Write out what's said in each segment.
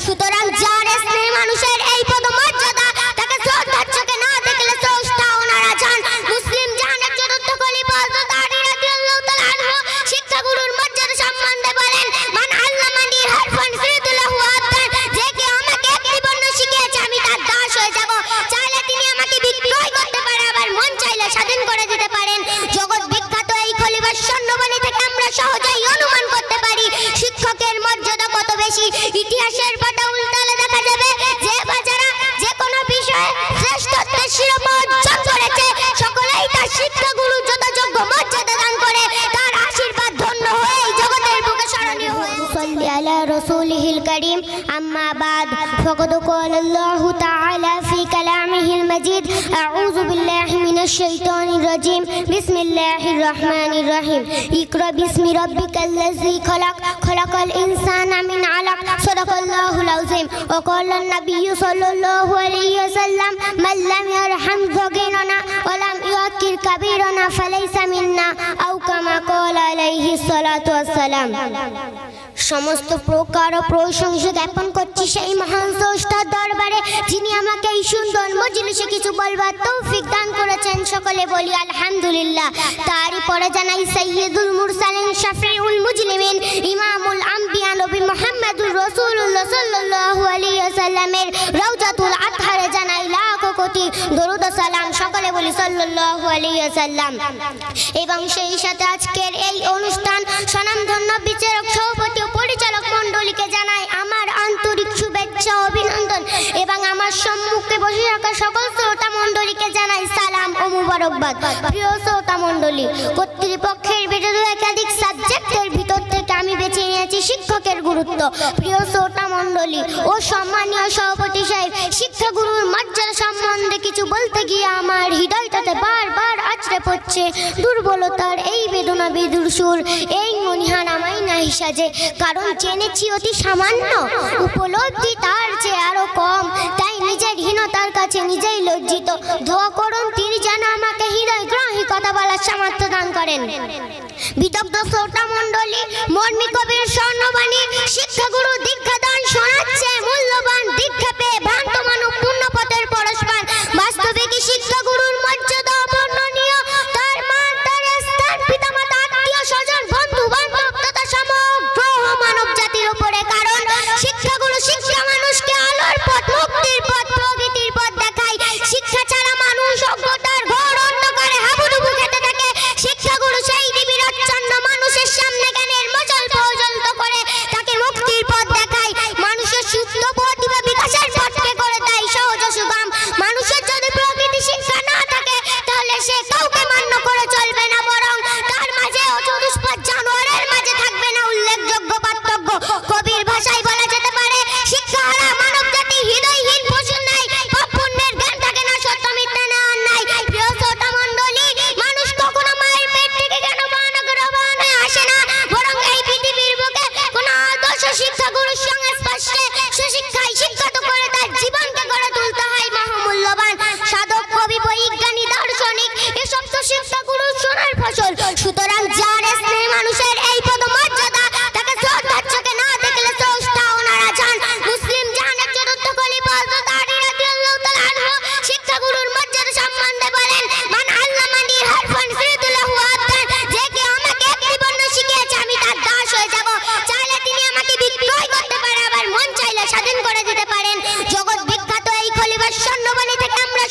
সুতরাং যার যথাযোগ্য মর্যাদা দান করে তার আশীর্বাদ ধন্য হয়ে এই জগতের বুকে স্মরণীয় হয়ে صل على رسوله الكريم أما بعد فقد قال الله تعالى في كلامه المجيد أعوذ بالله من الشيطان الرجيم بسم الله الرحمن الرحيم اقرأ باسم ربك الذي خلق خلق الإنسان من علق صدق الله العظيم وقال النبي صلى الله عليه وسلم من لم يرحم صغيرنا ولم يذكر كبيرنا فليس منا أو كما قال عليه الصلاة والسلام সমস্ত প্রকার ও প্রশংসা জ্ঞাপন করছি সেই মহান স্রষ্টার দরবারে যিনি আমাকে এই সুন্দর মজলিসে কিছু বলবার তৌফিক দান করেছেন সকলে বলি আলহামদুলিল্লাহ তারই পরে জানাই সৈয়দুল মুরসালিন শাফিউল মুজলিমিন ইমামুল আম্বিয়া নবী মুহাম্মদুর রাসূলুল্লাহ সাল্লাল্লাহু আলাইহি ওয়াসাল্লামের রওজাতুল সকলে বলি ওয়াসাল্লাম। এবং সেই সাথে আজকের এই অনুষ্ঠান স্বনামধন্য বিচারক, সভাপতি ও পরিচালক মণ্ডলীকে জানাই আমার আন্তরিক শুভেচ্ছা অভিনন্দন এবং আমার সম্মুখে বসে থাকা সকল শ্রোতা মণ্ডলীকে জানাই সালাম ও মুবারকবাদ। প্রিয় শ্রোতা মণ্ডলী কর্তৃপক্ষের শিক্ষকের গুরুত্ব। প্রিয় শ্রোতা মণ্ডলী ও সম্মানীয় সভাপতি সাহেব, শিক্ষাগুরুর মর্যাদা সম্বন্ধে কিছু বলতে গিয়ে আমার হৃদয়টাতে বারবার আছড়ে পড়ছে। দুর্বলতার এই বেদনা বেদুর সুর, এই মনিহান আমায় নাই সাজে। কারণ জেনেছি অতি সামান্য, উপলব্ধি তার চেয়ে আরও কম। তাই নিজের হীনতার কাছে নিজেই লজ্জিত। দোয়া করুন তিনি যেন সামর্থ্য দান করেন। বিদগ্ধ শ্রোতা মন্ডলী মর্মী কবির স্বর্ণবাণী, শিক্ষাগুরু দীক্ষাদান শোনাচ্ছে, মূল্যবান দীক্ষা পেয়ে ভ্রান্ত মানব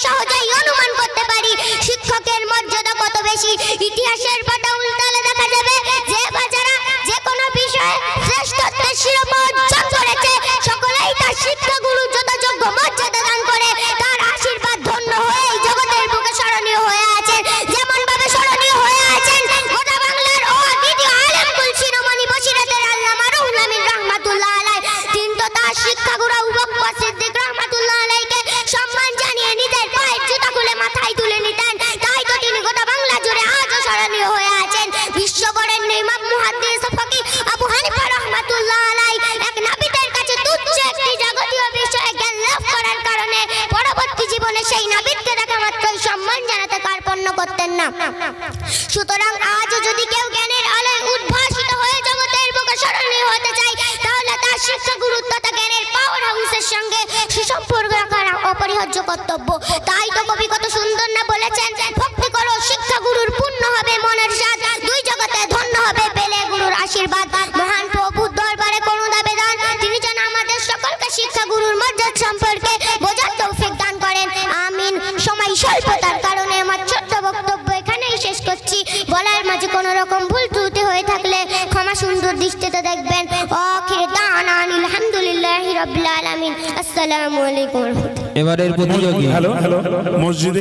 সহজেই অনুমান করতে পারি। শিক্ষকের মর্যাদা কত বেশি? ইতিহাসের পাতা উল্টালে দেখা যাবে যে বা যারা যে কোনো বিষয়ে শ্রেষ্ঠত্বের শিরোপা অর্জন করেছে, সকলেই তার সম্মান জানাতে কার্পণ্য করতেন না। সুতরাং আজও যদি কেউ জ্ঞানের আলোয় উদ্ভাসিত হয়ে জগতের বুকে স্মরণীয় হতে চায়, তাহলে তার শিক্ষা গুরুত্ব তা জ্ঞানের পাওয়ার হাউসের সঙ্গে সুসম্পর্ক রাখা অপরিহার্য কর্তব্য। তাই তো কবি কত সুন্দর না বলেছেন, ভক্তি করো, শিক্ষা গুরুর পূর্ণ হবে মনের সাথ এবারের প্রতিযোগী। হ্যালো। মসজিদে